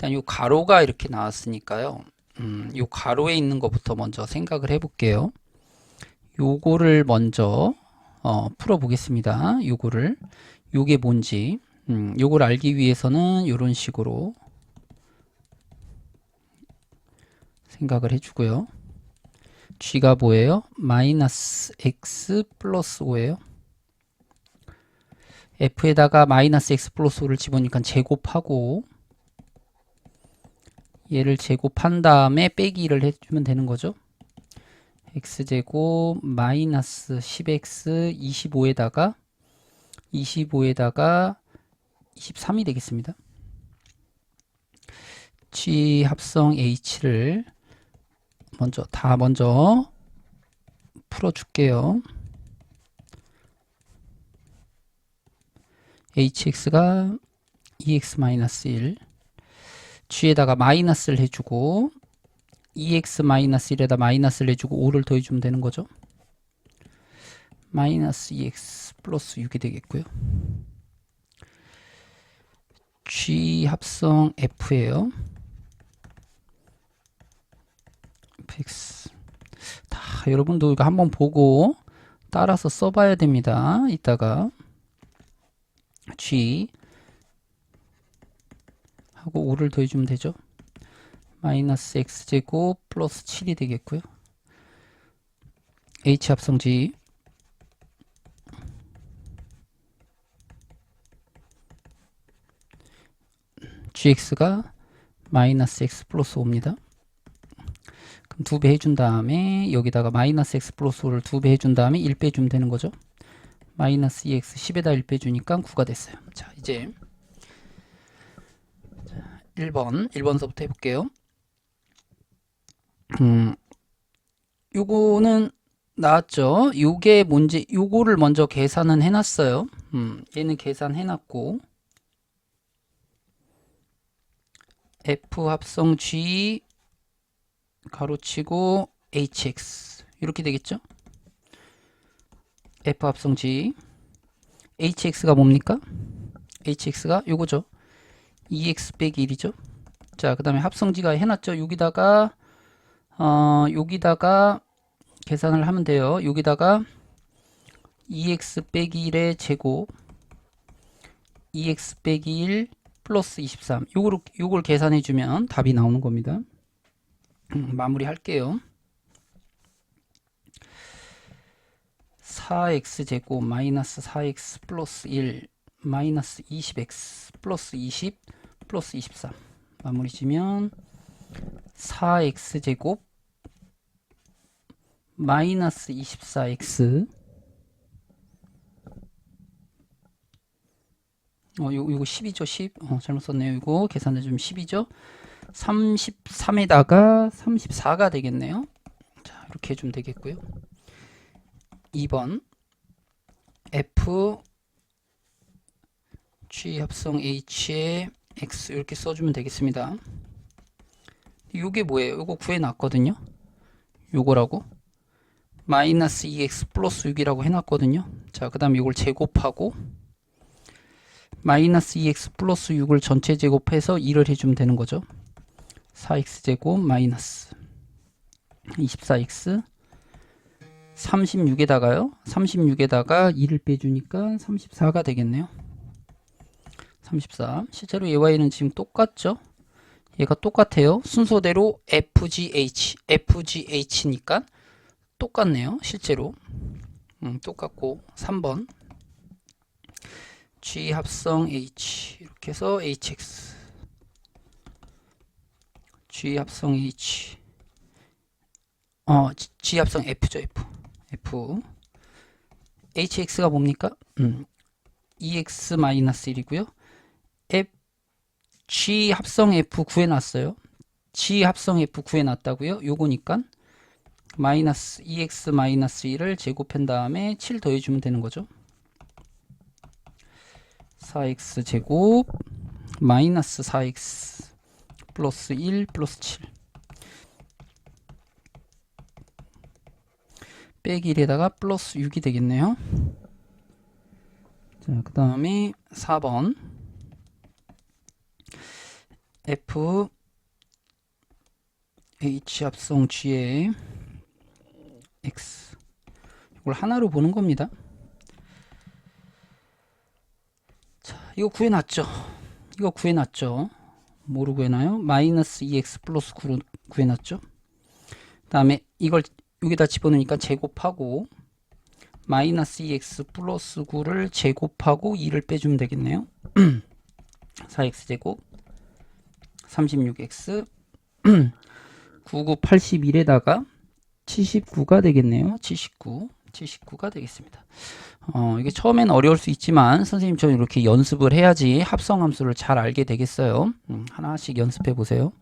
일단 요 가로가 이렇게 나왔으니까요. 음, 요 가로에 있는 것부터 먼저 생각을 해볼게요. 요거를 먼저 어, 풀어보겠습니다. 요거를 요게 뭔지 음, 요걸 알기 위해서는 요런 식으로 생각을 해주고요. g가 뭐예요? 마이너스 x 플러스 5예요. f에다가 마이너스 x 플러스 5를 집어넣으니까 제곱하고 얘를 제곱한 다음에 빼기를 해주면 되는 거죠. x제곱 마이너스 10x 25에다가 25에다가 23이 되겠습니다. g 합성 h를 먼저 다 먼저 풀어줄게요. hx가 2x-1 g에다가 마이너스를 해주고 2x-1에다 마이너스를 해주고 5를 더해주면 되는 거죠. 마이너스 2x 플러스 6이 되겠고요. g 합성 f예요. fx 다 여러분도 이거 한번 보고 따라서 써봐야 됩니다. 이따가 g 하고 5를 더해주면 되죠. 마이너스 x제곱 플러스 7이 되겠고요. h 합성 g gx가 마이너스 x 플러스 5입니다. 그럼 두배 해준 다음에 여기다가 마이너스 x 플러스 5를 두배 해준 다음에 1 빼주면 되는 거죠. 마이너스 2x 10에다 1 빼주니까 9가 됐어요. 자 이제 1번 1번서부터 해볼게요. 음, 요거는 나왔죠. 요게 뭔지 요거를 먼저 계산은 해놨어요. 음, 얘는 계산해놨고 F 합성 G 가로치고 HX 이렇게 되겠죠? F 합성 G HX가 뭡니까? HX가 요거죠. 2x 빼기 1이죠. 자, 그 다음에 합성지가 해놨죠. 여기다가 어, 여기다가 계산을 하면 돼요. 여기다가 2x 빼기 1의 제곱 2x 빼기 1 플러스 23 요걸, 요걸 계산해 주면 답이 나오는 겁니다. 음, 마무리 할게요. 4x 제곱 마이너스 4x 플러스 1 마이너스 20x 플러스 20 플러스 23 마무리 지면 4x제곱 마이너스 24x 어, 요, 요거 10이죠, 10. 어, 잘못 썼네요. 이거 계산해 주면 10이죠. 33에다가 34가 되겠네요. 자, 이렇게 해주면 되겠고요. 2번 F G 합성 H에 X 이렇게 써주면 되겠습니다. 이게 뭐예요? 이거 구해놨거든요. 요거라고 마이너스 2x 플러스 6이라고 해놨거든요. 자, 그 다음에 이걸 제곱하고 마이너스 2x 플러스 6을 전체 제곱해서 2를 해주면 되는 거죠. 4x 제곱 마이너스 24x 36에다가요. 36에다가 2를 빼주니까 34가 되겠네요. 34. 실제로 얘와 얘는 지금 똑같죠? 얘가 똑같아요. 순서대로 FGH, FGH니까 똑같네요. 실제로. 음, 똑같고 3번 G 합성 H 이렇게 해서 HX G 합성 H 어 G 합성 F죠 F F HX가 뭡니까? 음, EX 마이너스 1이고요. G 합성 F 구해놨어요. G 합성 F 구해놨다고요. 요거니까 마이너스 2x 마이너스 1을 제곱한 다음에 7 더해주면 되는 거죠. 4x 제곱 마이너스 4x 플러스 1 플러스 7 빼기 1에다가 플러스 6이 되겠네요. 자, 그 다음에 4번 F H 합성 G에 X 이걸 하나로 보는 겁니다. 자, 이거 구해놨죠. 이거 구해놨죠. 뭐로 구해놔요? 마이너스 2x 플러스 9로 구해놨죠. 다음에 이걸 여기다 집어넣으니까 제곱하고 마이너스 2x 플러스 9를 제곱하고 2를 빼주면 되겠네요. 4x 제곱 36x 99 81에다가 79가 되겠네요. 79 79가 되겠습니다. 어, 이게 처음엔 어려울 수 있지만 선생님처럼 이렇게 연습을 해야지 합성함수를 잘 알게 되겠어요. 음, 하나씩 연습해 보세요.